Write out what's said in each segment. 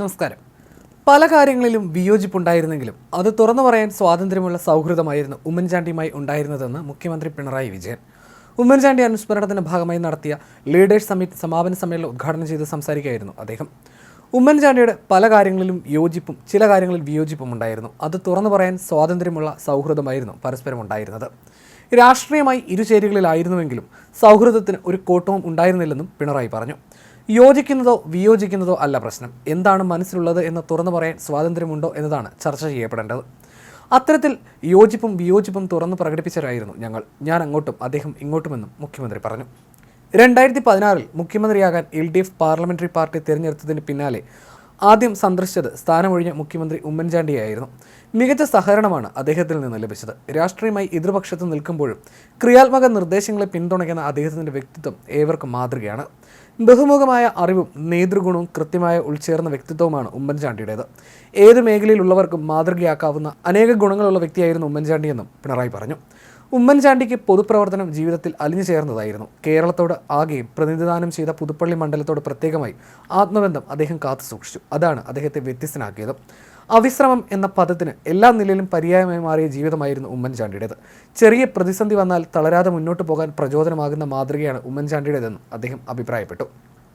നമസ്കാരം. പല കാര്യങ്ങളിലും വിയോജിപ്പുണ്ടായിരുന്നെങ്കിലും അത് തുറന്നു പറയാൻ സ്വാതന്ത്ര്യമുള്ള സൗഹൃദമായിരുന്നു ഉമ്മൻചാണ്ടിയുമായി ഉണ്ടായിരുന്നതെന്ന് മുഖ്യമന്ത്രി പിണറായി വിജയൻ. ഉമ്മൻചാണ്ടി അനുസ്മരണത്തിന്റെ ഭാഗമായി നടത്തിയ ലീഡേഴ്സ് സമ്മിറ്റ് സമാപന സമ്മേളനം ഉദ്ഘാടനം ചെയ്ത് സംസാരിക്കുകയായിരുന്നു അദ്ദേഹം. ഉമ്മൻചാണ്ടിയുടെ പല കാര്യങ്ങളിലും യോജിപ്പും ചില കാര്യങ്ങളിൽ വിയോജിപ്പും ഉണ്ടായിരുന്നു. അത് തുറന്നു പറയാൻ സ്വാതന്ത്ര്യമുള്ള സൗഹൃദമായിരുന്നു പരസ്പരം ഉണ്ടായിരുന്നത്. രാഷ്ട്രീയമായി ഇരുചേരികളിലായിരുന്നുവെങ്കിലും സൗഹൃദത്തിന് ഒരു കോട്ടവും ഉണ്ടായിരുന്നില്ലെന്നും പിണറായി പറഞ്ഞു. യോജിക്കുന്നതോ വിയോജിക്കുന്നതോ അല്ല പ്രശ്നം. എന്താണ് മനസ്സിലുള്ളത് എന്ന് തുറന്നു പറയാൻ സ്വാതന്ത്ര്യമുണ്ടോ എന്നതാണ് ചർച്ച ചെയ്യപ്പെടേണ്ടത്. അത്തരത്തിൽ യോജിപ്പും വിയോജിപ്പും തുറന്നു പ്രകടിപ്പിച്ചവരായിരുന്നു ഞങ്ങൾ. ഞാൻ അങ്ങോട്ടും അദ്ദേഹം ഇങ്ങോട്ടുമെന്നും മുഖ്യമന്ത്രി പറഞ്ഞു. രണ്ടായിരത്തി പതിനാറിൽ മുഖ്യമന്ത്രിയാകാൻ L D F parliamentary party തിരഞ്ഞെടുത്തതിന് പിന്നാലെ ആദ്യം സന്ദർശിച്ചത് സ്ഥാനമൊഴിഞ്ഞ മുഖ്യമന്ത്രി ഉമ്മൻചാണ്ടിയായിരുന്നു. മികച്ച സഹകരണമാണ് അദ്ദേഹത്തിൽ നിന്ന് ലഭിച്ചത്. രാഷ്ട്രീയമായി എതിർപക്ഷത്ത് നിൽക്കുമ്പോഴും ക്രിയാത്മക നിർദ്ദേശങ്ങളെ പിന്തുണയ്ക്കുന്ന അദ്ദേഹത്തിന്റെ വ്യക്തിത്വം ഏവർക്കും മാതൃകയാണ്. ബഹുമുഖമായ അറിവും നേതൃഗുണവും കൃത്യമായ ഉൾച്ചേർന്ന വ്യക്തിത്വവുമാണ് ഉമ്മൻചാണ്ടിയുടേത്. ഏത് മേഖലയിലുള്ളവർക്കും മാതൃകയാക്കാവുന്ന അനേക ഗുണങ്ങളുള്ള വ്യക്തിയായിരുന്നു ഉമ്മൻചാണ്ടിയെന്നും പിണറായി പറഞ്ഞു. ഉമ്മൻചാണ്ടിക്ക് പൊതുപ്രവർത്തനം ജീവിതത്തിൽ അലിഞ്ഞു ചേർന്നതായിരുന്നു. കേരളത്തോട് ആകെയും പ്രതിനിധാനം ചെയ്ത പുതുപ്പള്ളി മണ്ഡലത്തോട് പ്രത്യേകമായി ആത്മബന്ധം അദ്ദേഹം കാത്തു സൂക്ഷിച്ചു. അതാണ് അദ്ദേഹത്തെ വ്യത്യസ്തനാക്കിയത്. അവിശ്രമം എന്ന പദത്തിന് എല്ലാ നിലയിലും പര്യായമായി മാറിയ ജീവിതമായിരുന്നു ഉമ്മൻചാണ്ടിയുടേത്. ചെറിയ പ്രതിസന്ധി വന്നാൽ തളരാതെ മുന്നോട്ട് പോകാൻ പ്രചോദനമാകുന്ന മാതൃകയാണ് ഉമ്മൻചാണ്ടിയുടേതെന്നും അദ്ദേഹം അഭിപ്രായപ്പെട്ടു.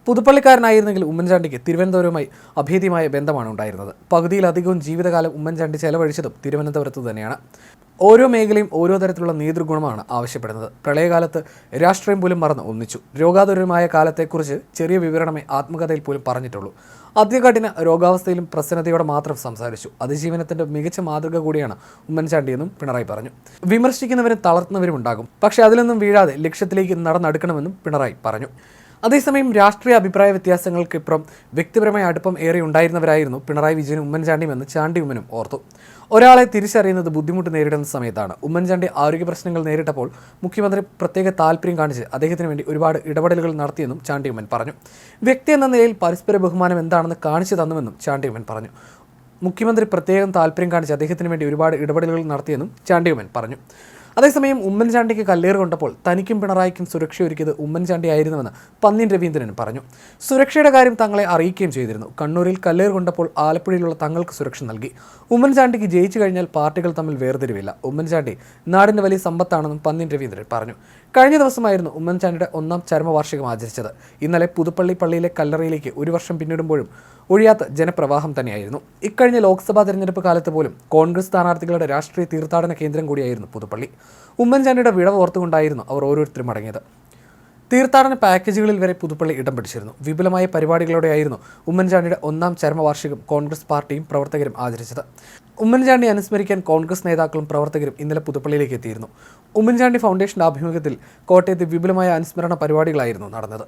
പുതുപ്പള്ളിക്കാരനായിരുന്നെങ്കിൽ ഉമ്മൻചാണ്ടിക്ക് തിരുവനന്തപുരവുമായി അഭേദ്യമായ ബന്ധമാണ് ഉണ്ടായിരുന്നത്. പകുതിയിലധികവും ജീവിതകാലം ഉമ്മൻചാണ്ടി ചെലവഴിച്ചതും തിരുവനന്തപുരത്ത് തന്നെയാണ്. ഓരോ മേഖലയും ഓരോ തരത്തിലുള്ള നേതൃഗുണമാണ് ആവശ്യപ്പെടുന്നത്. പ്രളയകാലത്ത് രാഷ്ട്രീയം പോലും മറന്ന് ഒന്നിച്ചു. രോഗാതുരമായ കാലത്തെക്കുറിച്ച് ചെറിയ വിവരണമേ ആത്മകഥയിൽ പോലും പറഞ്ഞിട്ടുള്ളൂ. ആദ്യഘട്ടിന് രോഗാവസ്ഥയിലും പ്രസന്നതയോടെ മാത്രം സംസാരിച്ചു. അതിജീവനത്തിന്റെ മികച്ച മാതൃക കൂടിയാണ് ഉമ്മൻചാണ്ടിയെന്നും പിണറായി പറഞ്ഞു. വിമർശിക്കുന്നവരും തളർത്തുന്നവരും ഉണ്ടാകും പക്ഷേ അതിലൊന്നും വീഴാതെ ലക്ഷ്യത്തിലേക്ക് നടന്നെടുക്കണമെന്നും പിണറായി പറഞ്ഞു. അതേസമയം രാഷ്ട്രീയ അഭിപ്രായ വ്യത്യാസങ്ങൾക്കിപ്പുറം വ്യക്തിപരമായ അടുപ്പം ഏറെ ഉണ്ടായിരുന്നവരായിരുന്നു പിണറായി വിജയനും ഉമ്മൻചാണ്ടിയുമെന്ന് ചാണ്ടി ഉമ്മനും ഓർത്തു. ഒരാളെ തിരിച്ചറിയുന്നത് ബുദ്ധിമുട്ട് നേരിടുന്ന സമയത്താണ്. ഉമ്മൻചാണ്ടി ആരോഗ്യ പ്രശ്നങ്ങൾ നേരിട്ടപ്പോൾ മുഖ്യമന്ത്രി പ്രത്യേക താല്പര്യം കാണിച്ച് അദ്ദേഹത്തിന് വേണ്ടി ഒരുപാട് ഇടപെടലുകൾ നടത്തിയെന്നും ചാണ്ടി ഉമ്മൻ പറഞ്ഞു. വ്യക്തി എന്ന നിലയിൽ പരസ്പര ബഹുമാനം എന്താണെന്ന് കാണിച്ചു തന്നുവെന്നും ചാണ്ടി ഉമ്മൻ പറഞ്ഞു. മുഖ്യമന്ത്രി പ്രത്യേകം താല്പര്യം കാണിച്ച് അദ്ദേഹത്തിന് വേണ്ടി ഒരുപാട് ഇടപെടലുകൾ നടത്തിയെന്നും ചാണ്ടിയുമൻ പറഞ്ഞു. അതേസമയം ഉമ്മൻചാണ്ടിക്ക് കല്ലേറ് കൊണ്ടപ്പോൾ തനിക്കും പിണറായിക്കും സുരക്ഷ ഒരുക്കിയത് ഉമ്മൻചാണ്ടി ആയിരുന്നുവെന്ന് പന്നിൻ രവീന്ദ്രൻ പറഞ്ഞു. സുരക്ഷയുടെ കാര്യം തങ്ങളെ അറിയിക്കുകയും ചെയ്തിരുന്നു. കണ്ണൂരിൽ കല്ലേറ് കൊണ്ടപ്പോൾ ആലപ്പുഴയിലുള്ള തങ്ങൾക്ക് സുരക്ഷ നൽകി. ഉമ്മൻചാണ്ടിക്ക് ജയിച്ചു കഴിഞ്ഞാൽ പാർട്ടികൾ തമ്മിൽ വേർതിരിവില്ല. ഉമ്മൻചാണ്ടി നാടിന്റെ വലിയ സമ്പത്താണെന്നും പന്നിൻ രവീന്ദ്രൻ പറഞ്ഞു. കഴിഞ്ഞ ദിവസമായിരുന്നു ഉമ്മൻചാണ്ടിയുടെ ഒന്നാം ചരമവാർഷികം ആചരിച്ചത്. ഇന്നലെ പുതുപ്പള്ളി പള്ളിയിലെ കല്ലറയിലേക്ക് ഒരു വർഷം പിന്നിടുമ്പോഴും ഒഴിയാത്ത ജനപ്രവാഹം തന്നെയായിരുന്നു. ഇക്കഴിഞ്ഞ ലോക്സഭാ തെരഞ്ഞെടുപ്പ് കാലത്ത് പോലും കോൺഗ്രസ് സ്ഥാനാർത്ഥികളുടെ രാഷ്ട്രീയ തീർത്ഥാടന കേന്ദ്രം കൂടിയായിരുന്നു പുതുപ്പള്ളി. ഉമ്മൻചാണ്ടിയുടെ വിടവ് ഓർത്തുകൊണ്ടായിരുന്നു അവർ ഓരോരുത്തരും മടങ്ങിയത് തീർത്ഥാടന പാക്കേജുകളിൽ വരെ പുതുപ്പള്ളി ഇടം പിടിച്ചിരുന്നു. വിപുലമായ പരിപാടികളോടെയായിരുന്നു ഉമ്മൻചാണ്ടിയുടെ ഒന്നാം ചരമവാർഷികം കോൺഗ്രസ് പാർട്ടിയും പ്രവർത്തകരും ആചരിച്ചത്. ഉമ്മൻചാണ്ടി അനുസ്മരിക്കാൻ കോൺഗ്രസ് നേതാക്കളും പ്രവർത്തകരും ഇന്നലെ പുതുപ്പള്ളിയിലേക്ക് എത്തിയിരുന്നു. ഉമ്മൻചാണ്ടി ഫൗണ്ടേഷന്റെ ആഭിമുഖ്യത്തിൽ കോട്ടയത്ത് വിപുലമായ അനുസ്മരണ പരിപാടികളായിരുന്നു നടന്നത്.